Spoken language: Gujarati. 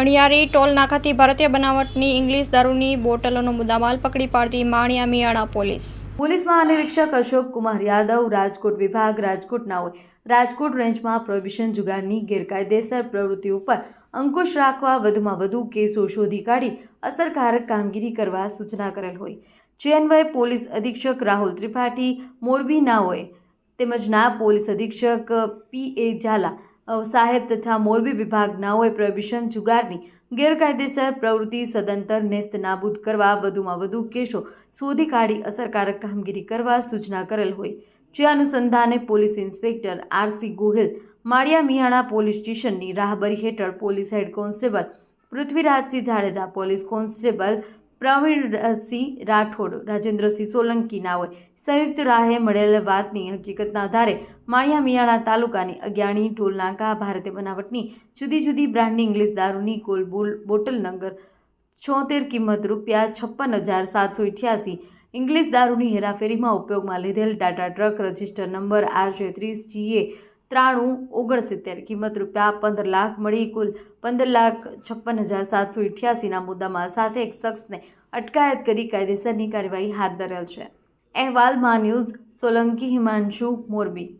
અણિયારી ટોલ નાકાથી ભારતીય બનાવટની ઇંગ્લિશ દારૂની બોટલોનો મુદ્દામાલ પકડી પાડતી માણિયા મિયાણા પોલીસ. પોલીસ મહાનિરીક્ષક અશોક કુમાર યાદવ, રાજકોટ વિભાગ રાજકોટના હોય રાજકોટ રેન્જમાં પ્રોહિબિશન જુગારની ગેરકાયદેસર પ્રવૃત્તિ ઉપર અંકુશ રાખવા વધુમાં વધુ કેસો શોધી કાઢી અસરકારક કામગીરી કરવા સૂચના કરેલ હોય. જે અન્વયે પોલીસ અધિક્ષક રાહુલ ત્રિપાઠી, મોરબી ના હોય તેમજ ના પોલીસ અધિક્ષક પી એ ઝાલા સાહેબ તથા મોરબી વિભાગનાઓએ પ્રોહિબિશન જુગારની ગેરકાયદેસર પ્રવૃત્તિ સદંતર નેસ્ત નાબૂદ કરવા વધુમાં વધુ કેસો શોધી કાઢી અસરકારક કામગીરી કરવા સૂચના કરેલ હોય. જે અનુસંધાને police inspector RC Gohil, Maliya Miyana police સ્ટેશનની રાહબરી હેઠળ police head constable Prithvirajsinh Jadeja, police constable Pravinsinh Rathod, Rajendrasinh સોલંકીના હોય. સંયુક્ત રાહે મળેલ વાતની હકીકતના આધારે માળિયા મિયાણા તાલુકાની અગિયાણી ટોલનાકા ભારતે બનાવટની જુદી જુદી બ્રાન્ડની ઇંગ્લિશ દારૂની કુલ બોટલ નંબર છોતેર કિંમત રૂપિયા છપ્પન હજાર સાતસો અઠ્યાસી ઇંગ્લિશ દારૂની હેરાફેરીમાં ઉપયોગમાં લીધેલ Tata truck register number RJ ત્રીસ જીએ ત્રાણું ઓગણસિત્તેર. કિંમત રૂપિયા પંદર લાખ મળી કુલ પંદર લાખ છપ્પન હજાર સાતસો અઠ્યાસીના મુદ્દામાં સાથે એક શખ્સને અટકાયત કરી કાયદેસરની કાર્યવાહી હાથ ધરેલ છે. અહેવાલ મા ન્યૂઝ સોલંકી હિમાંશુ મોરબી.